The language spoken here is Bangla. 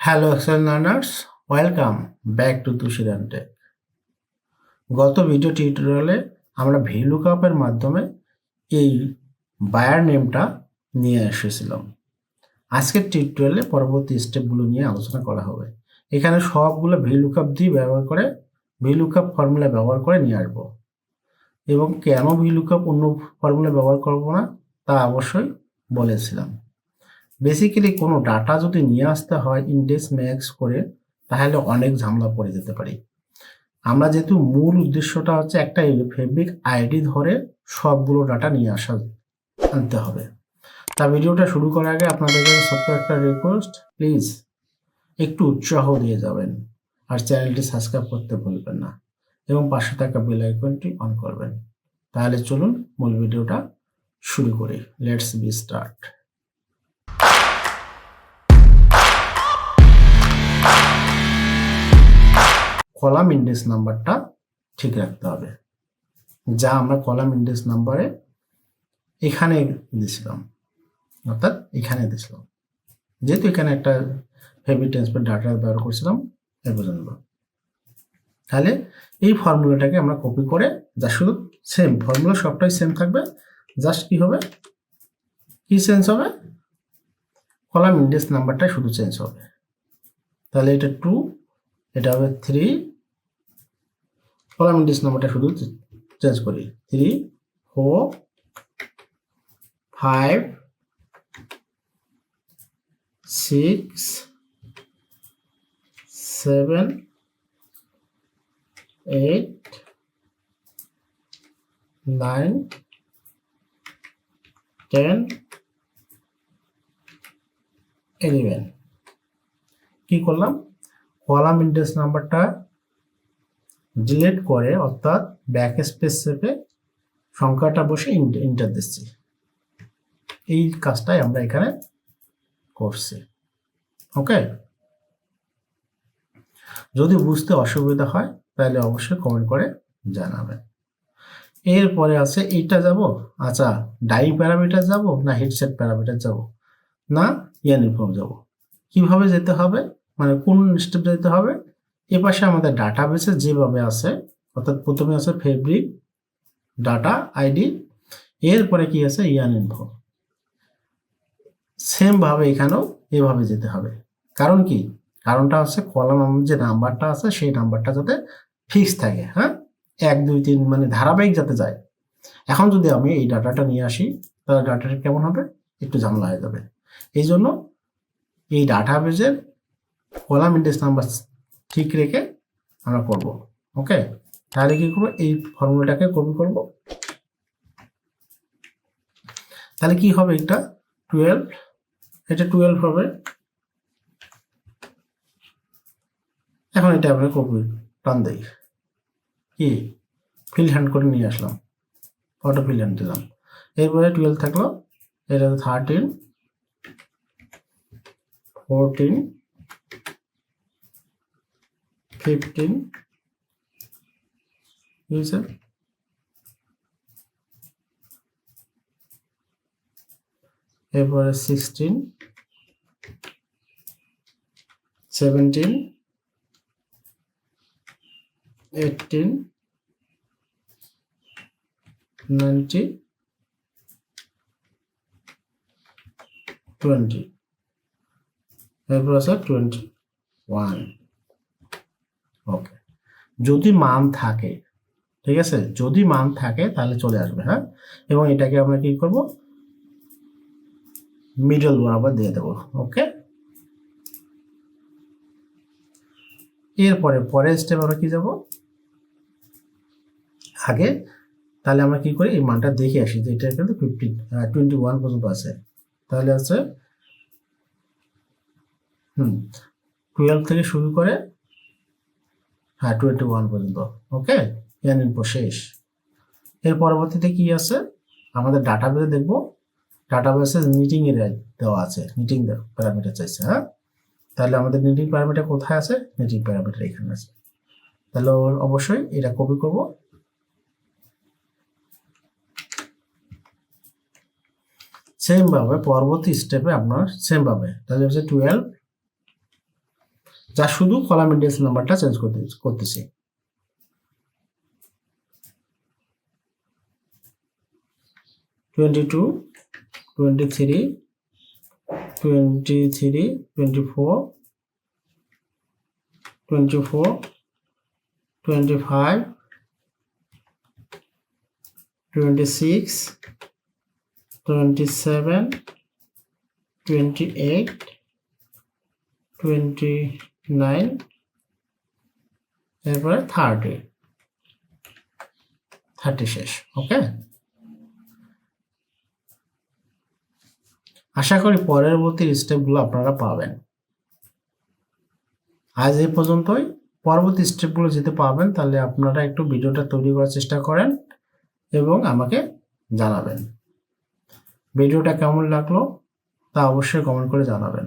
Hello Excel learners, welcome back to তুষিরান tech. গত ভিডিও টিউটোরিয়ালে আমরা ভিলুকাপের মাধ্যমে এই বায়ার নেমটা নিয়ে এসেছিলাম। আজকের টিউটোরিয়ালে পরবর্তী স্টেপগুলো নিয়ে আলোচনা করা হবে। এখানে সবগুলো ভিলুকাপ দিয়ে ব্যবহার করে ভিলুকাপ ফর্মুলা ব্যবহার করে নিয়ে আসব। এবং কেন ভিলুকাপ অন্য ফর্মুলা ব্যবহার করব না, তা অবশ্যই বলেছিলাম। বেসিক্যালি কোনো ডাটা যদি নিয়ে আসতে হয় ইন্ডেক্স ম্যাক্স করে, তাহলে অনেক ঝামেলা পড়ে যেতে পারি। আমরা যেহেতু মূল উদ্দেশ্যটা হচ্ছে একটা ফেব্রিক আইডি ধরে সবগুলো ডাটা নিয়ে আসা, আনতে হবে। তা ভিডিওটা শুরু করার আগে আপনাদের ছোট্ট একটা রিকোয়েস্ট প্লিজ একটু উৎসাহ দিয়ে যাবেন আর চ্যানেলটি সাবস্ক্রাইব করতে ভুলবেন না এবং পাশে থাকা বেল আইকনটি অন করবেন। তাহলে চলুন মূল ভিডিওটা শুরু করি। Let's be start column index নাম্বারটা ঠিক রাখতে হবে। যা আমরা কলাম ইন্ডেক্স নাম্বারে এখানে দিয়েছিলাম অর্থাৎ এখানে দিয়েছিলাম যেহেতু এখানে একটা হেভি ট্রান্সফার ডাটা ব্যবহার করছিলাম, এ পর্যন্ত। তাহলে এই ফর্মুলাটাকে আমরা কপি করে যা শুধু সেম ফর্মুলা সবটাই সেম থাকবে জাস্ট কি হবে? কি চেঞ্জ হবে? কলাম ইন্ডেক্স নাম্বারটা শুধু চেঞ্জ হবে। তাহলে এটা টু এটা হবে থ্রি কলাম ইন্ডেক্স নাম্বারটা শুধু চেঞ্জ করি। Three four five six seven eight nine ten eleven কি করলাম? কলাম ইন্ডেক্স নাম্বারটা ডিলেট করে অর্থাৎ ব্যাক স্পেস চেপে সংখ্যাটা বসে ইন্টার দিচ্ছি। এই কাজটাই আমরা এখানে করছি। ওকে যদি বুঝতে অসুবিধা হয়, তাহলে অবশ্যই কমেন্ট করে জানাবেন। এরপরে আছে, এইটা যাব? আচ্ছা ডাই প্যারামিটার যাব না হেডসেট প্যারামিটার যাব? না ইউনিফর্ম যাব। কীভাবে যেতে হবে? মানে কোন স্টেপ যেতে হবে? এ পাশে আমাদের ডাটা বেসে যেভাবে আছে, অর্থাৎ প্রথমে আছে ফেব্রিক ডাটা আইডি এরপরে কি আছে? ইয়ান ইনফো সেম ভাবে এখানেও এভাবে যেতে হবে। কারণ কি? কারণটা হচ্ছে কলাম যে নাম্বারটা আছে, সেই নাম্বারটা যাতে ফিক্স থাকে হ্যাঁ? এক, দুই, তিন মানে ধারাবাহিক যাতে যায়। এখন যদি আমি এই ডাটাটা নিয়ে আসি, তাহলে ডাটাটা কেমন হবে? একটু ঝামেলা হয়ে যাবে। এই জন্য এই ডাটা বেজের কলাম ইন্ডেক্স নাম্বার ঠিক রেখে আমরা করব ওকে? তাহলে কি করব? এই ফর্মুলাটাকে কপি করব। তাহলে কি হবে এটা? টুয়েলভ এটা টুয়েলভ হবে। এখন এটা আমরা কপি টান দেই। কি? ফিল হ্যান্ড করে নিয়ে আসলাম। অটো ফিল হ্যান্ড দিলাম। এরপরে টুয়েলভ থাকল, এটা থার্টিন, ফোরটিন ফিফটিন হয়েছে এরপরে sixteen seventeen eighteen nineteen twenty এরপর আছে টোয়েন্টি ওকে যদি মান থাকে, ঠিক আছে? যদি মান থাকে, তাহলে চলে আসবে হ্যাঁ? এবং এটাকে আমরা কি করব? মিডল বরাবর দিয়ে দেবো ওকে এরপরে পরের স্টেপ আমরা কি যাব? আগে, তাহলে আমরা কি করি? এই মানটা দেখে আসি যে এটা কিন্তু ফিফটিন টোয়েন্টি ওয়ান পর্যন্ত আছে। তাহলে আছে, হুম টুয়েলভ থেকে শুরু করে হ্যাঁ টোয়েন্টি ওয়ান পর্যন্ত ওকে এন ইনপো শেষ। এর পরবর্তীতে কি আছে? আমাদের ডাটাবেসে দেখব। ডাটাবেসে নিটিং এর দেওয়া আছে। নিটিং প্যারামিটার চাইছে হ্যাঁ? তাহলে আমাদের নিটিং প্যারামিটার কোথায় আছে? নিটিং প্যারামিটার এখানে আছে। তাহলে অবশ্যই এটা কপি করব। সেম ভাবে পরবর্তী স্টেপে আপনার সেম ভাবে। তাহলে হচ্ছে টুয়েলভ যা শুধু কলাম ইন্ডেক্স নাম্বারটা চেঞ্জ করতে করতেছি। Twenty two twenty three twenty three twenty four twenty four twenty five twenty six twenty seven twenty eight twenty nine এরপরে থার্টি থার্টি শেষ ওকে আশা করি পরবর্তী স্টেপগুলো আপনারা পাবেন। আজ এই পর্যন্তই। পরবর্তী স্টেপগুলো যেতে পাবেন, তাহলে আপনারা একটু ভিডিওটা তৈরি করার চেষ্টা করেন এবং আমাকে জানাবেন। ভিডিওটা কেমন লাগল তা অবশ্যই কমেন্ট করে জানাবেন।